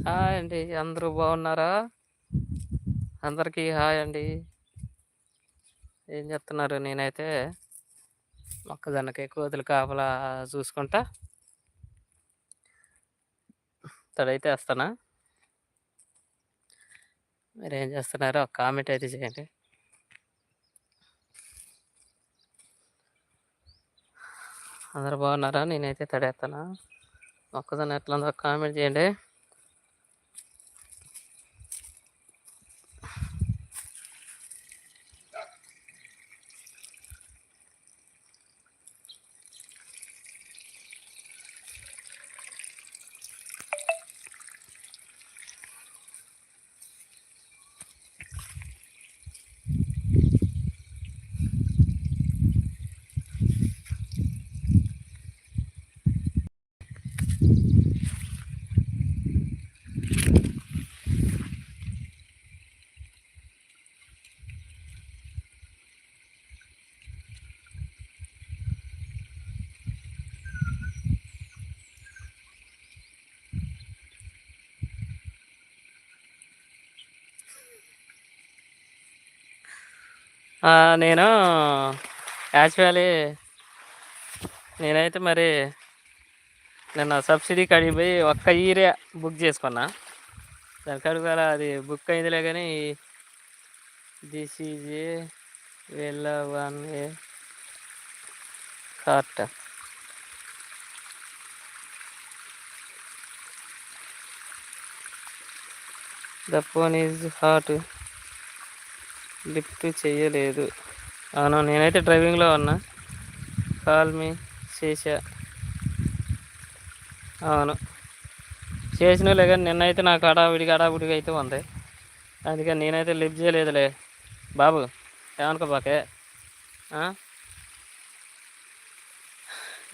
Hi అండి. అందరూ బాగున్నారా? అందరికీ హాయ్ అండి. ఏం చెప్తున్నారు నేనైతే మొక్కజొన్నకి కోతులు కాపలా చూసుకుంటా తడైతే వస్తాను మీరు ఏం చేస్తున్నారో ఒక కామెంట్ అయితే చేయండి. అందరూ బాగున్నారా? నేనైతే తడేస్తానా మొక్కజొన్న ఎట్లుందో ఒక కామెంట్ చేయండి. నేను యాక్చువల్లీ నేనైతే మరి నిన్న సబ్సిడీ కడిగి పోయి ఒక్క ఈరియా బుక్ చేసుకున్నా. దాని కడుగుల అది బుక్ అయిందిలే కానీ this is a one a cart. The phone is hot. Lift చేయలేదు అవును. నేనైతే డ్రైవింగ్‌లో ఉన్నా. కాల్ మీ చేశా. అవును. చేసినలే గానీ నిన్నైతే నాకు అడావిడిగా హడావిడిగా అయితే ఉంది. అందుకని నేనైతే లిఫ్ట్ చేయలేదులే. బాబు ఏమనుకోబాకే. బాకే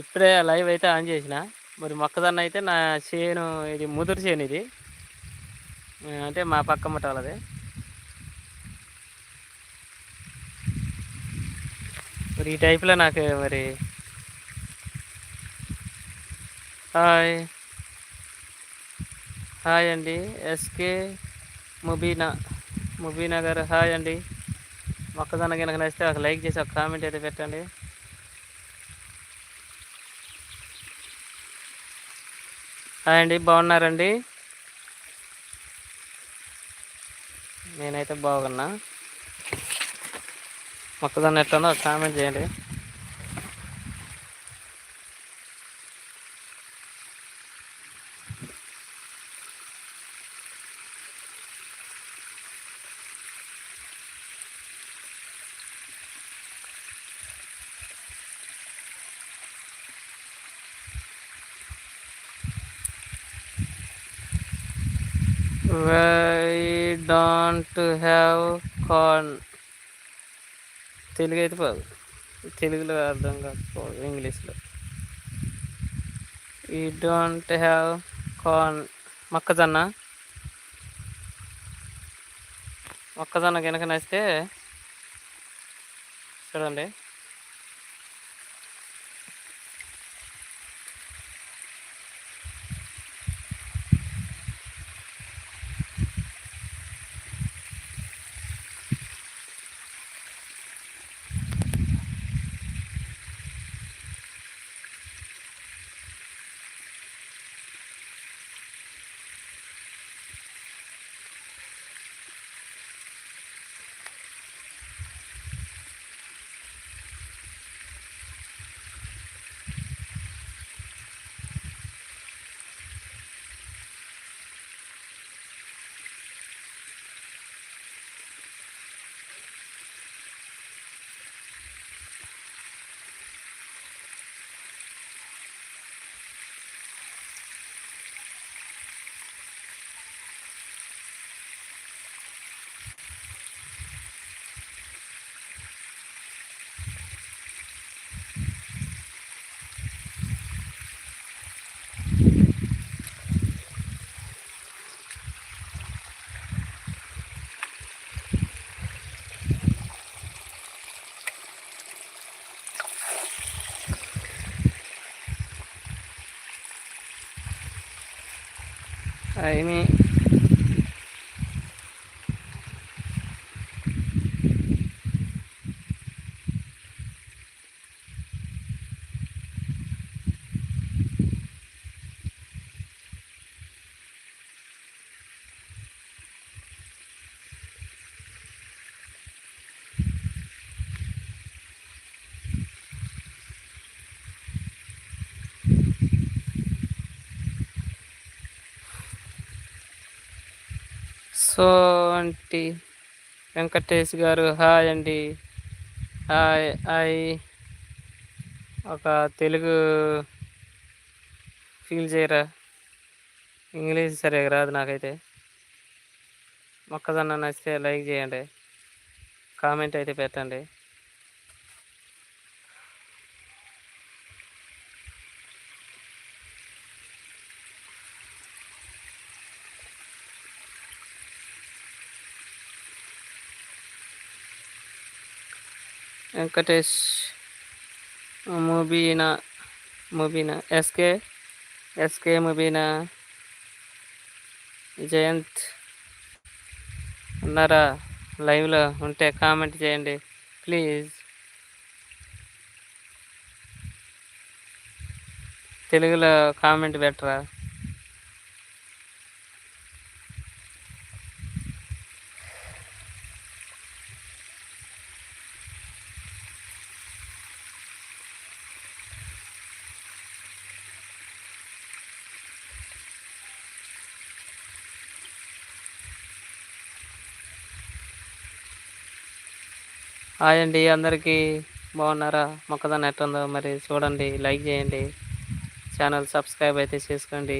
ఇప్పుడే లైవ్ అయితే ఆన్ చేసిన. మరి మొక్కదన్న అయితే నా చేను ఇది ముదురు చేను ఇది. అంటే మా పక్క వాళ్ళది. మరి ఈ టైప్‌లో నాకు మరి హాయ్. హాయ్ అండి. ఎస్‌కే ముబీనా. ముబీనా గారు హాయ్ అండి. మొక్కజొన్న కనుక నచ్చితే ఒక లైక్ చేసి ఒక కామెంట్ అయితే పెట్టండి. హాయ్ అండి. బాగున్నారండి? నేనైతే బాగున్నా. మొక్కజొన్న ఎట్లుందో కామెంట్ చేయండి. Why don't have corn. Telugu అయితే బాగు. తెలుగులో అర్థం కాకపోదు ఇంగ్లీష్‌లో. ఈ డోంట్ హ్యావ్ కార్న్. మొక్కజొన్న. మొక్కజొన్న కనుక నచ్చితే చూడండి. 哎，你。సో అంటే వెంకటేష్ గారు. హాయ్ అండి. Hi hi. ఒక తెలుగు ఫీల్ చేయరా? ఇంగ్లీష్ సరే రాదు నాకైతే. మొక్కజొన్న నచ్చితే లైక్ చేయండి. కామెంట్ అయితే పెట్టండి. Venkatesh Mubeena Mubeena SK SK Mubeena Jayant. ఉన్నారా? లైవ్లో ఉంటే కామెంట్ చేయండి ప్లీజ్. తెలుగులో కామెంట్ పెట్టరా? హాయ్ అండి అందరికీ బాగున్నారా? మొక్కదాన్ని ఎట్టుందో మరి చూడండి లైక్ చేయండి. ఛానల్ సబ్స్క్రైబ్ అయితే చేసుకోండి.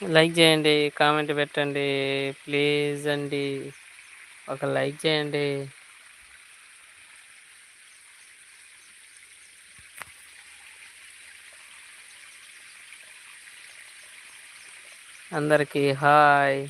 లైక్ చేయండి కామెంట్ పెట్టండి. ప్లీజ్ అండి. ఒక లైక్ చేయండి. అందరికీ హాయ్.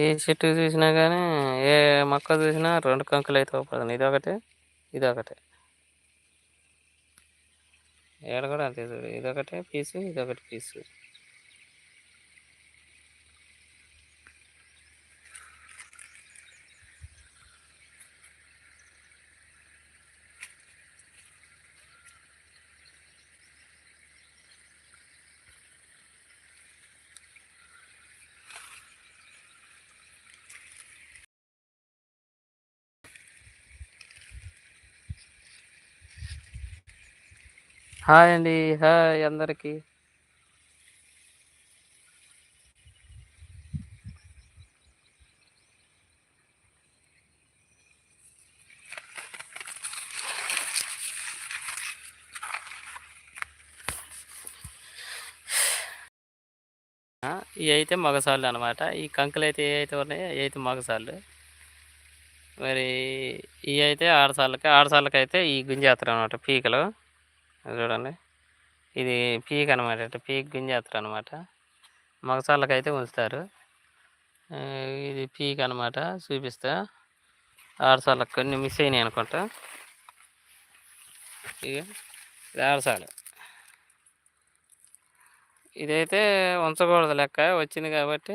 ఏ చెట్టు చూసినా కానీ ఏ మొక్క చూసినా రెండు కంకులు అయితే ఇది ఒకటి ఇది ఒకటి ఏడ కూడా అంతే చూడు. ఇదొకటి పీసు ఇదొకటి పీసు. హాయ్ అండి హాయ్ అందరికీ. ఇవి అయితే మగసాళ్ళు అనమాట ఈ కంకులు అయితే ఏ అయితే ఉన్నాయో ఇవి అయితే మగసాళ్ళు. మరి ఇవి అయితే ఆడసాళ్ళకి ఆడసాళ్ళకి అయితే ఈ గుంజేస్తారు అనమాట పీకలు. చూడండి. ఇది పీక్ అనమాట పీక్ గుంజేస్తారు అనమాట మగసాళ్ళకి అయితే ఉంచుతారు ఇది పీక్ అనమాట చూపిస్తా. ఆడసాళ్ళకి కొన్ని మిస్ అయినాయి అనుకుంటా. ఇక ఇది ఆడసాలు ఇదైతే ఉంచకూడదు లెక్క. వచ్చింది కాబట్టి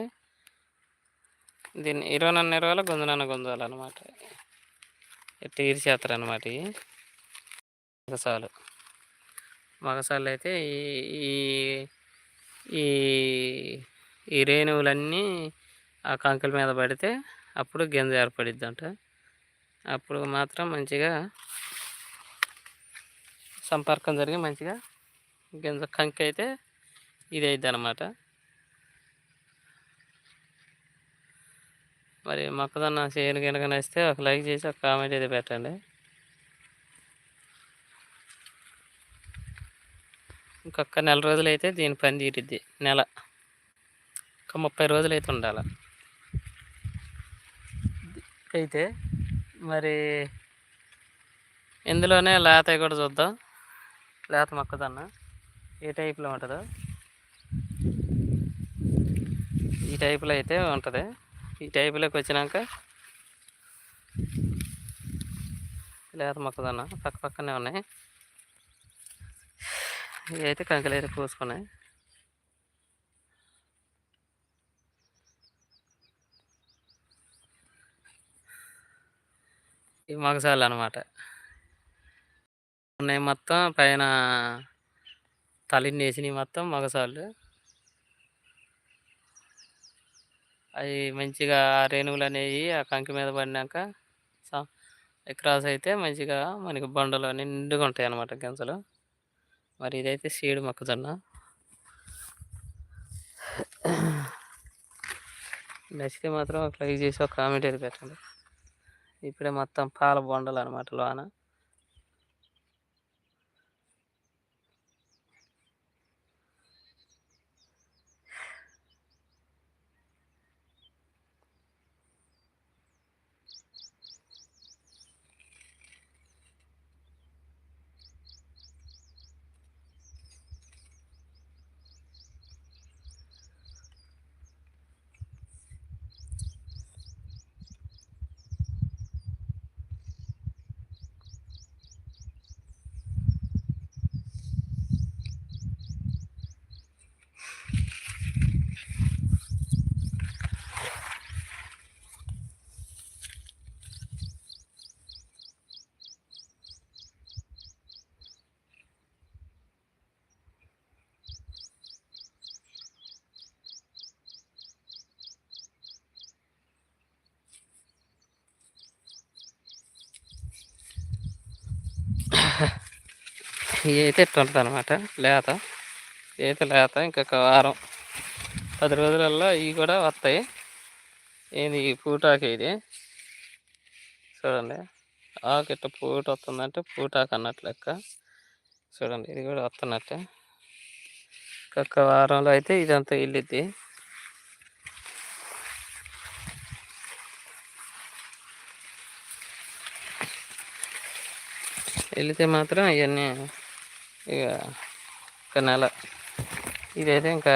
దీన్ని ఇరవై నన్న ఇరవైలో గుంజనన్న గుంజాలన్నమాట ఇట్లా ఈర్చేస్తారు అనమాట ఇవి. మగసాలు మగసాలు అయితే ఈ ఈ ఈ రేణువులన్నీ ఆ కంకుల మీద పడితే అప్పుడు గింజ ఏర్పడిద్దంట. అప్పుడు మాత్రం మంచిగా సంపర్కం జరిగి మంచిగా గింజ కంకి అయితే ఇది అయిద్ది అనమాట మరి మొక్కజొన్న చేయను కనుక నచ్చితే ఒక లైక్ చేసి ఒక కామెంట్ అయితే పెట్టండి. ఇంకొక నెల రోజులు అయితే దీని పని తీరిద్ది. నెల. ఒక ముప్పై రోజులు అయితే ఉండాలి. అయితే మరి ఇందులోనే లేత కూడా చూద్దాం. లేత మొక్కదన్న. ఏ టైప్లో ఉంటుందో. ఈ టైపులో అయితే ఉంటుంది. ఈ టైపులోకి వచ్చినాక లేత మొక్కదన్న. పక్క పక్కనే ఉన్నాయి. ఇవైతే కంకులు అయితే పూసుకున్నాయి. ఈ మగసాలు అనమాట ఉన్నాయి మొత్తం పైన తలిని వేసినవి మొత్తం మగసాలు అవి మంచిగా రేణువులు అనేవి ఆ కంకి మీద పడినాక క్రాస్ అయితే మంచిగా మనకి బండలు నిండుగా ఉంటాయి అన్నమాట గింజలు. మరి ఇదైతే సీడ్ మొక్కజొన్న. నచ్చితే మాత్రం ఒక లైక్ చేసి ఒక కామెంట్ అయితే పెట్టండి. ఇప్పుడే మొత్తం పాల బొండలు అనమాట లోన ఇవి అయితే ఇట్లా ఉంటుంది అనమాట లేత అయితే లేత ఇంకొక వారం. పది రోజులలో ఇవి కూడా వస్తాయి. ఏంది ఈ పూటాకు ఇది? చూడండి. ఆకు ఇట్లా పూట వస్తుందంటే పూటాకు అన్నట్లు లెక్క. చూడండి ఇది కూడా వస్తున్నట్టే. ఇంకొక వారంలో అయితే ఇదంతా వెళ్ళిద్ది వెళితే మాత్రం అవన్నీ ఇక ఒక నెల. ఇదైతే ఇంకా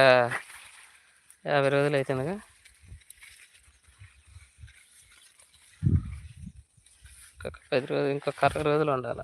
యాభై రోజులు అవుతుందిగా ఇంకొక పది రోజులు ఇంకొక అరవై రోజులు ఉండాలి?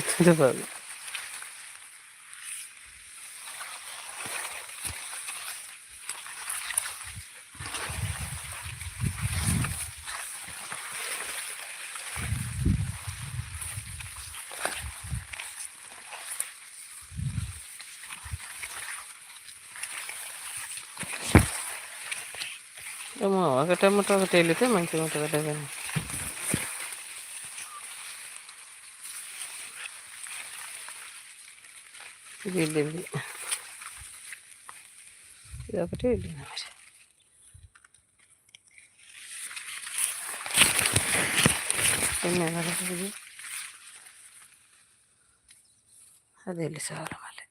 కదా ఇది వెళ్ళింది ఇది ఒకటి వెళ్ళింది మరి ఎన్ని నెలలు ఇది అది వెళ్ళి సార్ మళ్ళీ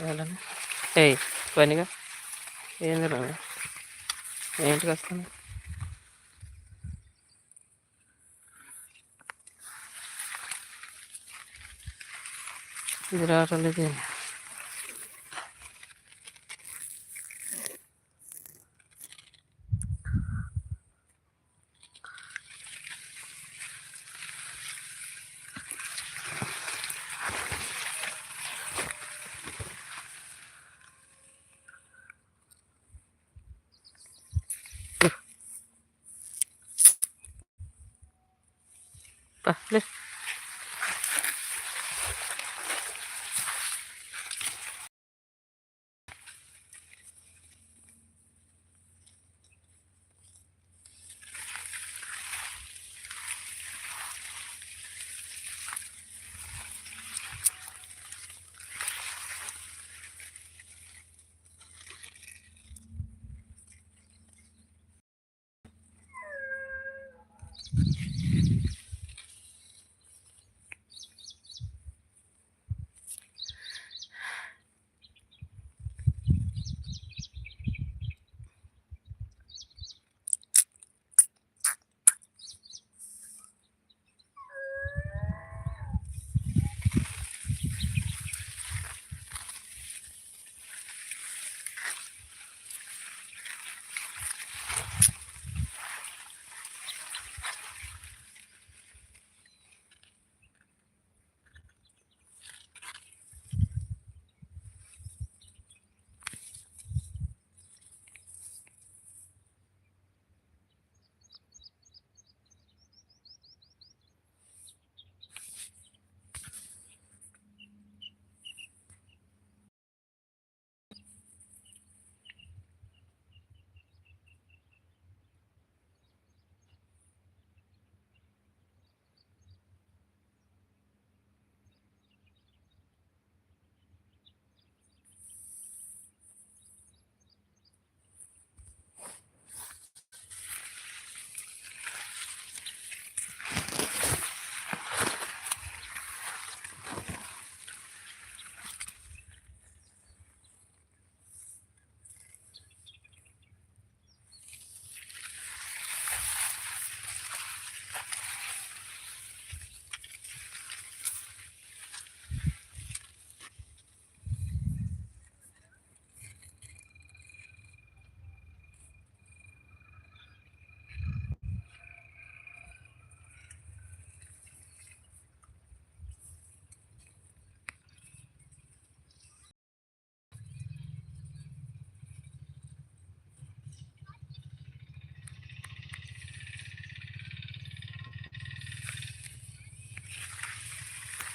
వెళ్ళను ఏయ్ పనిగా ఏంది రా ఏంటికి వస్తుంది ఇది రావటం లేదు పా, లే.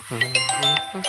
嗯嗯嗯